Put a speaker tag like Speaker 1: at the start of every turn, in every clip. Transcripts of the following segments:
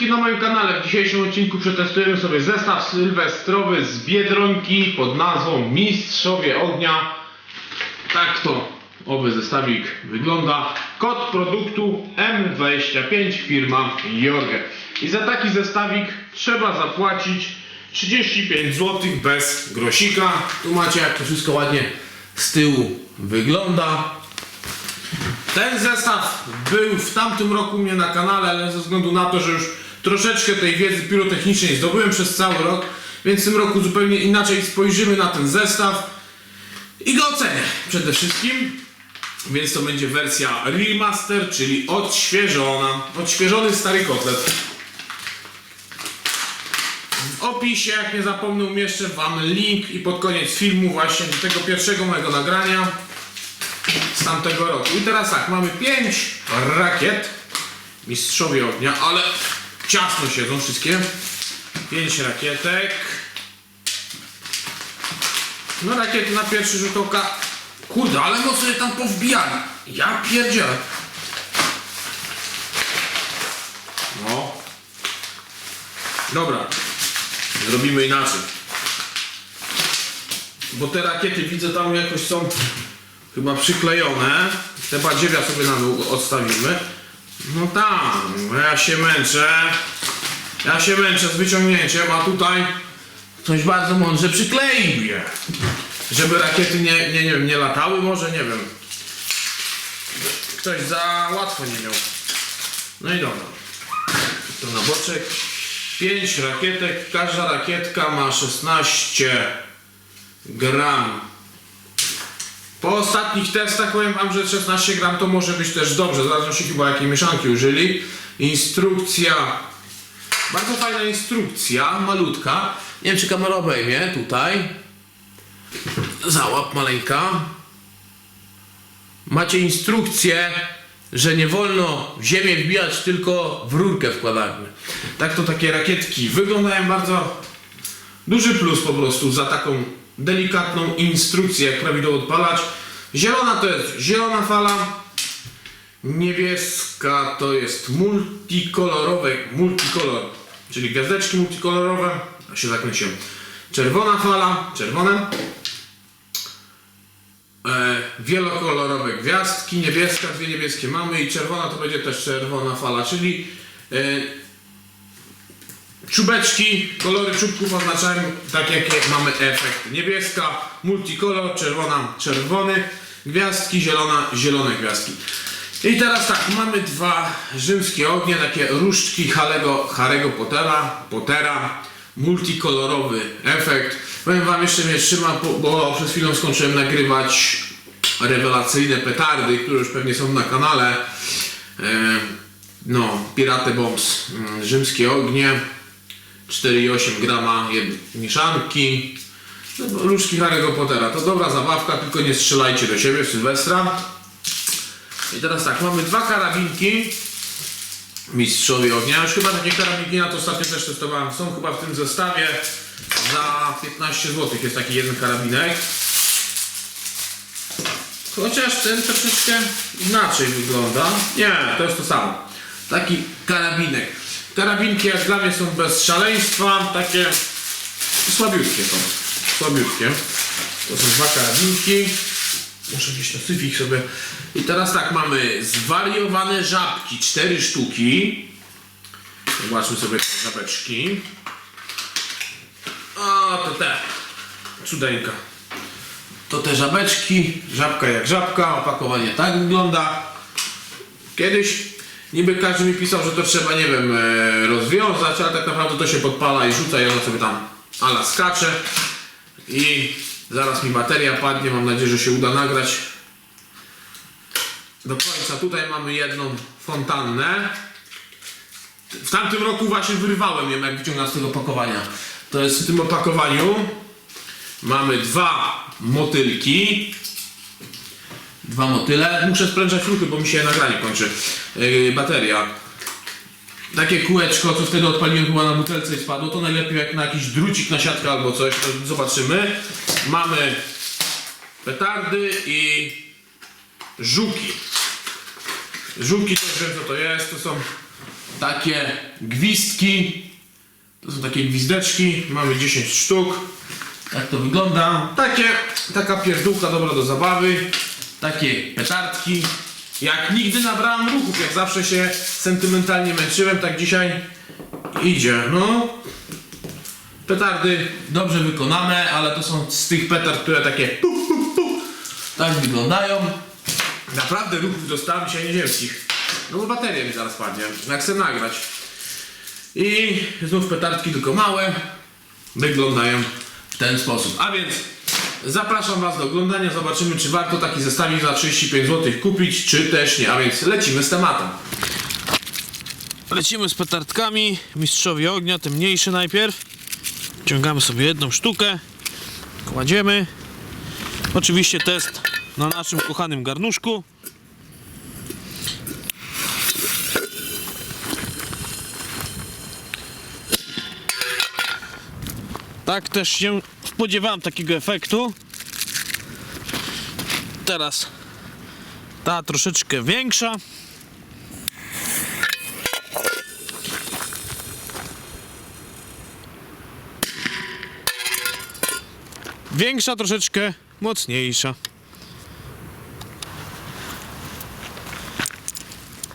Speaker 1: Wszystkim na moim kanale. W dzisiejszym odcinku przetestujemy sobie zestaw sylwestrowy z Biedronki pod nazwą Mistrzowie Ognia. Tak to owy zestawik wygląda. Kod produktu M25 firma Jorge. I za taki zestawik trzeba zapłacić 35 zł bez grosika. Tu macie jak to wszystko ładnie z tyłu wygląda. Ten zestaw był w tamtym roku u mnie na kanale, ale ze względu na to, że już troszeczkę tej wiedzy pirotechnicznej zdobyłem przez cały rok, więc w tym roku zupełnie inaczej spojrzymy na ten zestaw i go ocenię przede wszystkim. Więc to będzie wersja remaster, czyli odświeżona, odświeżony stary kotlet. W opisie, jak nie zapomnę, umieszczę Wam link i pod koniec filmu właśnie do tego pierwszego mojego nagrania z tamtego roku. I teraz tak, mamy 5 rakiet. Mistrzowie ognia, ale ciasno siedzą wszystkie. 5 rakietek. No rakiety na pierwszy rzut oka. Kurde, ale mocno je tam powbijali. Ja pierdzielę. No. Dobra. Zrobimy inaczej. Bo te rakiety widzę tam jakoś są chyba przyklejone. Te badziewia sobie na dół odstawimy. No tam, no ja się męczę. Ja się męczę z wyciągnięciem, a tutaj ktoś bardzo mądrze przykleił je. Żeby rakiety nie, nie, nie nie latały może, nie wiem. Ktoś za łatwo nie miał. No i dobra. To na boczek. 5 rakietek. Każda rakietka ma 16 gram po ostatnich testach powiem wam, że 16 gram to może być też dobrze. Zależy się chyba jakiej mieszanki użyli. Instrukcja. Bardzo fajna instrukcja, malutka. Nie wiem czy kamera obejmie tutaj. Załap maleńka. Macie instrukcję, że nie wolno w ziemię wbijać, tylko w rurkę wkładamy. Tak to takie rakietki wyglądają bardzo Duży plus po prostu za taką delikatną instrukcję, jak prawidłowo odpalać. Zielona to jest zielona fala. Niebieska to jest multikolorowe, multikolor, czyli gwiazdeczki multikolorowe. Ja się zakręciłem. Czerwona fala, czerwone. E, wielokolorowe gwiazdki, niebieska, dwie niebieskie mamy i czerwona to będzie też czerwona fala, czyli e, Czubeczki, kolory czubków oznaczają tak jakie mamy efekt. Niebieska, multikolor, czerwona, czerwony, gwiazdki, zielona, zielone gwiazdki. I teraz tak, mamy dwa rzymskie ognie, takie różdżki Harry'ego, Harry'ego Pottera, Pottera, multikolorowy efekt. Powiem wam jeszcze mnie trzyma, bo- przed chwilą skończyłem nagrywać rewelacyjne petardy, które już pewnie są na kanale. E, No, Pirate Bombs, mm, rzymskie ognie. 4,8 grama mieszanki. No, bo Różki Harry'ego Pottera. To dobra zabawka, tylko nie strzelajcie do siebie w Sylwestra. I teraz tak, mamy dwa karabinki. Mistrzowie ognia. Już chyba takie karabinki na to ostatnio też testowałem. Są chyba w tym zestawie za 15 zł. Jest taki jeden karabinek. Chociaż ten troszeczkę inaczej wygląda. Nie, to jest to samo. Taki karabinek. Karabinki jak dla mnie są bez szaleństwa, takie słabiutkie są. Słabiutkie. To są dwa karabinki. Muszę gdzieś na sobie. I teraz tak, mamy zwariowane żabki, cztery sztuki. Zobaczmy sobie te żabeczki. O, to te. Cudeńka. To te żabeczki, żabka jak żabka, opakowanie tak wygląda. Kiedyś niby każdy mi pisał, że to trzeba, nie wiem, e, rozwiązać, ale tak naprawdę to się podpala i rzuca i ona sobie tam ala skacze. I zaraz mi bateria padnie, mam nadzieję, że się uda nagrać do końca. Tutaj mamy jedną fontannę. W tamtym roku właśnie wyrwałem ją, jak wyciągam z tego opakowania. To jest w tym opakowaniu. Mamy dwa motylki. Dwa motyle. Muszę sprężać ruchy, bo mi się nagranie kończy. Yy, bateria. Takie kółeczko, co wtedy odpaliłem chyba na butelce i spadło, to najlepiej jak na jakiś drucik na siatkę albo coś, to zobaczymy. Mamy petardy i żuki. Żuki też wiem co to jest, to są takie gwizdki. To są takie gwizdeczki. Mamy 10 sztuk. Jak to wygląda? Takie, taka pierdółka dobra do zabawy. Takie petardki. Jak nigdy nabrałem ruchów, jak zawsze się sentymentalnie męczyłem, tak dzisiaj idzie. No, petardy dobrze wykonane, ale to są z tych petard, które takie pu, pu, pu, tak wyglądają. Naprawdę ruchów dostałem dzisiaj nieziemskich. No bo bateria mi zaraz padnie, jak chcę nagrać. I znów petardki tylko małe wyglądają w ten sposób. A więc zapraszam Was do oglądania, zobaczymy czy warto taki zestawik za 35 zł kupić, czy też nie. A więc lecimy z tematem.
Speaker 2: Lecimy z petardkami. Mistrzowie ognia, te mniejsze najpierw. Ciągamy sobie jedną sztukę. Kładziemy. Oczywiście test na naszym kochanym garnuszku. Tak też się spodziewałem takiego efektu. Teraz ta troszeczkę większa. Większa, troszeczkę mocniejsza.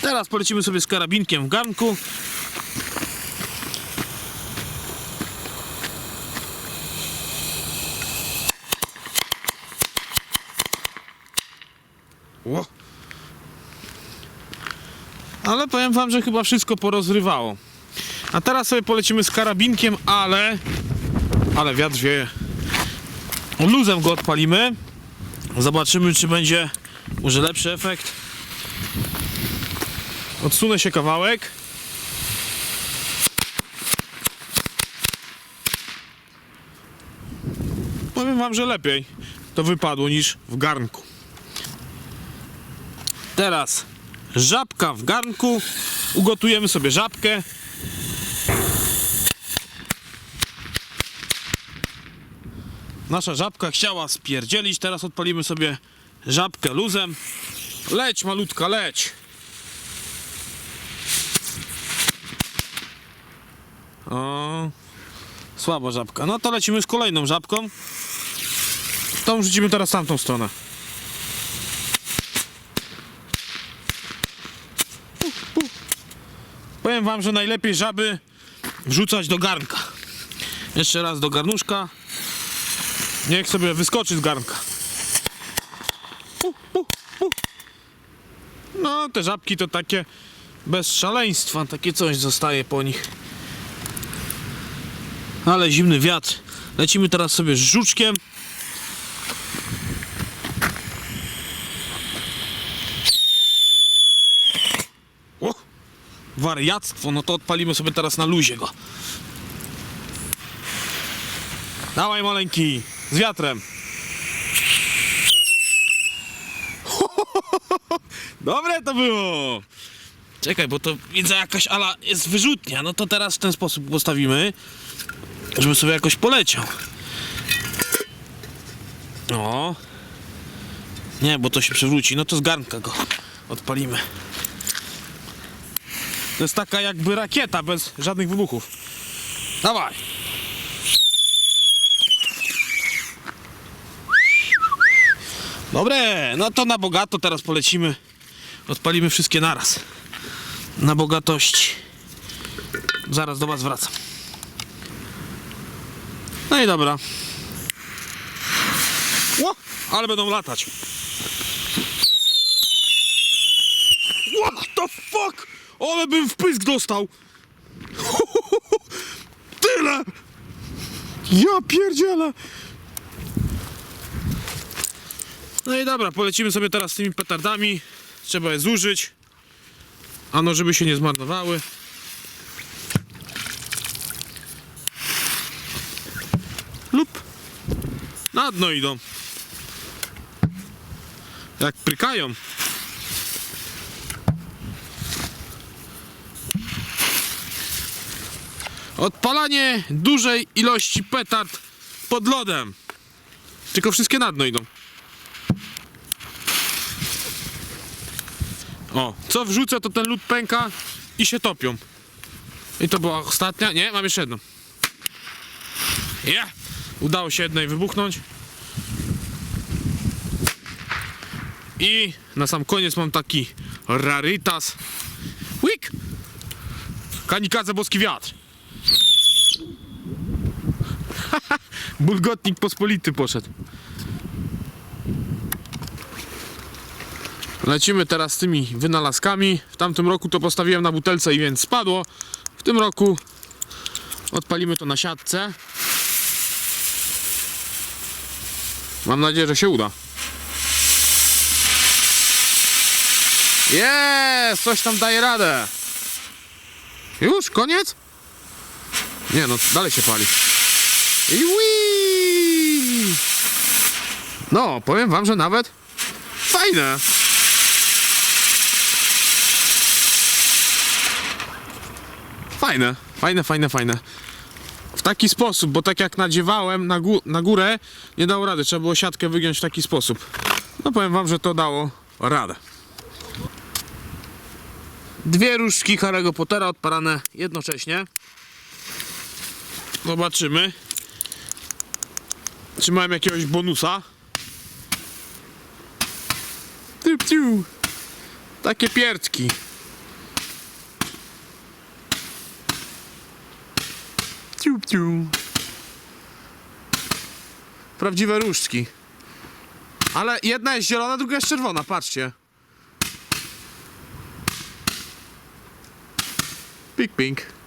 Speaker 2: Teraz polecimy sobie z karabinkiem w garnku. Ło. Ale powiem wam, że chyba wszystko porozrywało. A teraz sobie polecimy z karabinkiem, ale... Ale wiatr wieje. Luzem go odpalimy. Zobaczymy, czy będzie może lepszy efekt. Odsunę się kawałek. Powiem wam, że lepiej to wypadło niż w garnku. Teraz żabka w garnku. Ugotujemy sobie żabkę. Nasza żabka chciała spierdzielić, teraz odpalimy sobie żabkę luzem. Leć malutka, leć! O, słaba żabka. No to lecimy z kolejną żabką. Tą rzucimy teraz tamtą stronę. Powiem wam, że najlepiej żaby wrzucać do garnka. Jeszcze raz do garnuszka. Niech sobie wyskoczy z garnka. No, te żabki to takie bez szaleństwa, takie coś zostaje po nich. Ale zimny wiatr. Lecimy teraz sobie z żuczkiem. Wariactwo, no to odpalimy sobie teraz na luzie go. Dawaj maleńki, z wiatrem. Dobre to było. Czekaj, bo to widzę jakaś ala jest wyrzutnia. No to teraz w ten sposób postawimy, żeby sobie jakoś poleciał. O. Nie, bo to się przewróci. No to z garnka go odpalimy. To jest taka jakby rakieta bez żadnych wybuchów. Dawaj. Dobre, no to na bogato teraz polecimy. Odpalimy wszystkie naraz. Na bogatości. Zaraz do was wracam. No i dobra. Ło, ale będą latać. What the fuck? Ale bym wpysk dostał. Tyle. Ja pierdzielę. No i dobra, polecimy sobie teraz tymi petardami. Trzeba je zużyć. Ano, żeby się nie zmarnowały. Lub na dno idą. Jak prykają. Odpalanie dużej ilości petard pod lodem. Tylko wszystkie na dno idą. O, co wrzucę, to ten lód pęka. i się topią. I to była ostatnia. Nie, mam jeszcze jedną. Ja! Udało się jednej wybuchnąć. I na sam koniec mam taki raritas. Wik! Kanikadze boski wiatr. Bulgotnik pospolity poszedł. Lecimy teraz z tymi wynalazkami. W tamtym roku to postawiłem na butelce i więc spadło. W tym roku odpalimy to na siatce. Mam nadzieję, że się uda. Jest! Coś tam daje radę. Już? Koniec? Nie no, dalej się pali. I wii! No, powiem wam, że nawet fajne. Fajne, fajne, fajne, fajne. W taki sposób, bo tak jak nadziewałem na, gó- na górę, nie dało rady. Trzeba było siatkę wygiąć w taki sposób. No powiem wam, że to dało radę. Dwie różdżki Harry'ego Pottera odparane jednocześnie. Zobaczymy. Czy mam jakiegoś bonusa? Tiu. Takie pierdki. Prawdziwe różdżki. Ale jedna jest zielona, druga jest czerwona, patrzcie. Pik, pink.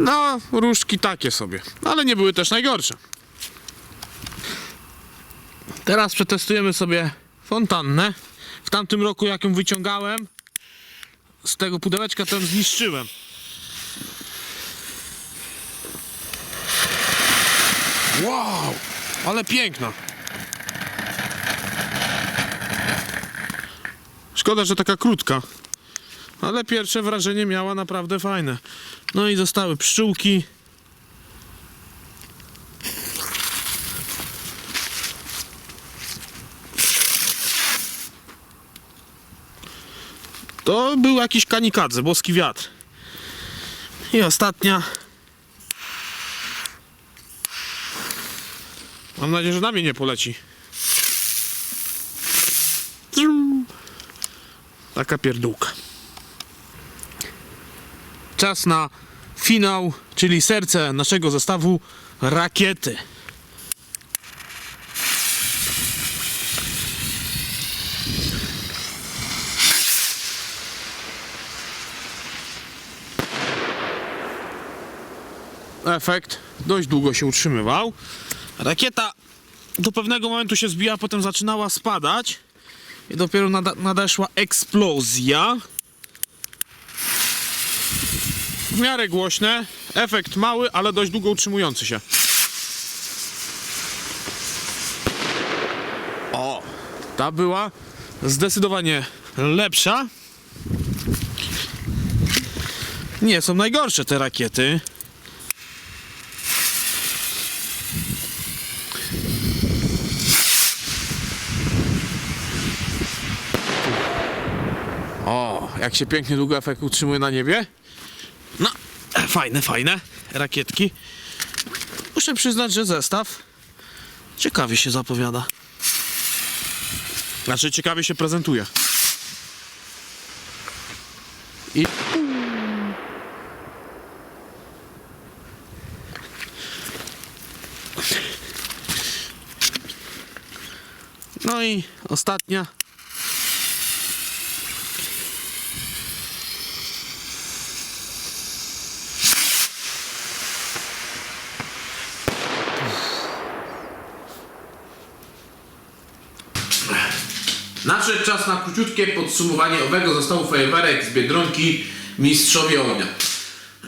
Speaker 2: No, różdżki takie sobie, ale nie były też najgorsze. Teraz przetestujemy sobie fontannę. W tamtym roku jak ją wyciągałem z tego pudełeczka, to ją zniszczyłem. Wow! Ale piękna. Szkoda, że taka krótka. Ale pierwsze wrażenie miała naprawdę fajne. No i zostały pszczółki. To był jakiś kanikadze, boski wiatr. I ostatnia. Mam nadzieję, że na mnie nie poleci. Taka pierdółka. Czas na finał, czyli serce naszego zestawu rakiety. efekt dość długo się utrzymywał. Rakieta do pewnego momentu się zbija, potem zaczynała spadać i dopiero nadeszła eksplozja. W miarę głośne, efekt mały, ale dość długo utrzymujący się. O, ta była zdecydowanie lepsza. Nie są najgorsze te rakiety. O, jak się pięknie długo efekt utrzymuje na niebie. No, fajne, fajne rakietki. Muszę przyznać, że zestaw ciekawie się zapowiada. Znaczy, ciekawie się prezentuje. I... No i ostatnia
Speaker 1: Nadszedł czas na króciutkie podsumowanie owego zestawu fajerwerek z Biedronki Mistrzowie Ognia.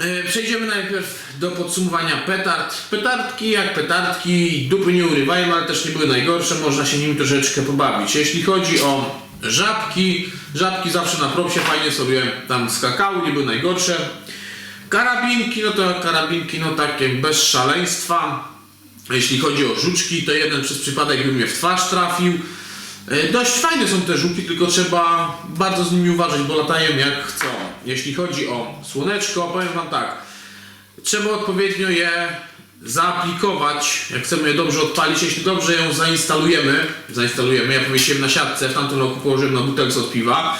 Speaker 1: E, Przejdziemy najpierw do podsumowania petard. Petardki jak petardki, dupy nie urywają, ale też nie były najgorsze, można się nimi troszeczkę pobawić. Jeśli chodzi o żabki, żabki zawsze na propsie fajnie sobie tam skakały, nie były najgorsze. Karabinki, no to karabinki, no takie bez szaleństwa. Jeśli chodzi o żuczki, to jeden przez przypadek by mnie w twarz trafił. E, Dość fajne są te żuki, tylko trzeba bardzo z nimi uważać, bo latają jak chcą. Jeśli chodzi o słoneczko, powiem Wam tak. Trzeba odpowiednio je zaaplikować, jak chcemy je dobrze odpalić, jeśli dobrze ją zainstalujemy, zainstalujemy, ja powiesiłem na siatce, w tamtym roku położyłem na butelce od piwa,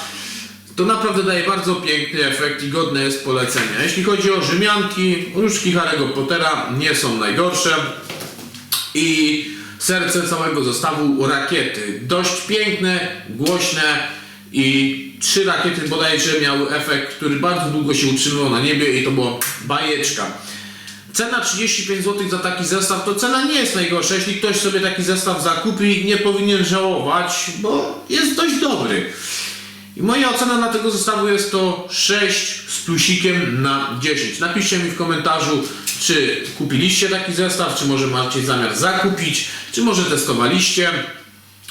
Speaker 1: to naprawdę daje bardzo piękny efekt i godne jest polecenia. Jeśli chodzi o Rzymianki, różdżki Harry'ego Pottera nie są najgorsze i serce całego zestawu rakiety. Dość piękne, głośne i trzy rakiety bodajże miały efekt, który bardzo długo się utrzymywał na niebie i to była bajeczka. Cena 35 zł za taki zestaw to cena nie jest najgorsza. Jeśli ktoś sobie taki zestaw zakupi, nie powinien żałować, bo jest dość dobry. I moja ocena na tego zestawu jest to 6 z plusikiem na 10. Napiszcie mi w komentarzu, czy kupiliście taki zestaw, czy może macie zamiar zakupić, czy może testowaliście.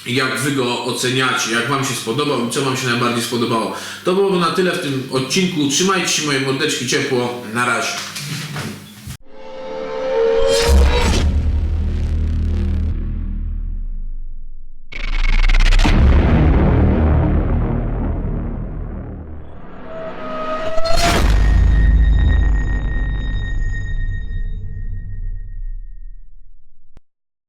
Speaker 1: Jak wy go oceniacie, jak wam się spodobał i co wam się najbardziej spodobało. To byłoby na tyle w tym odcinku. Trzymajcie się moje mordeczki ciepło. Na razie.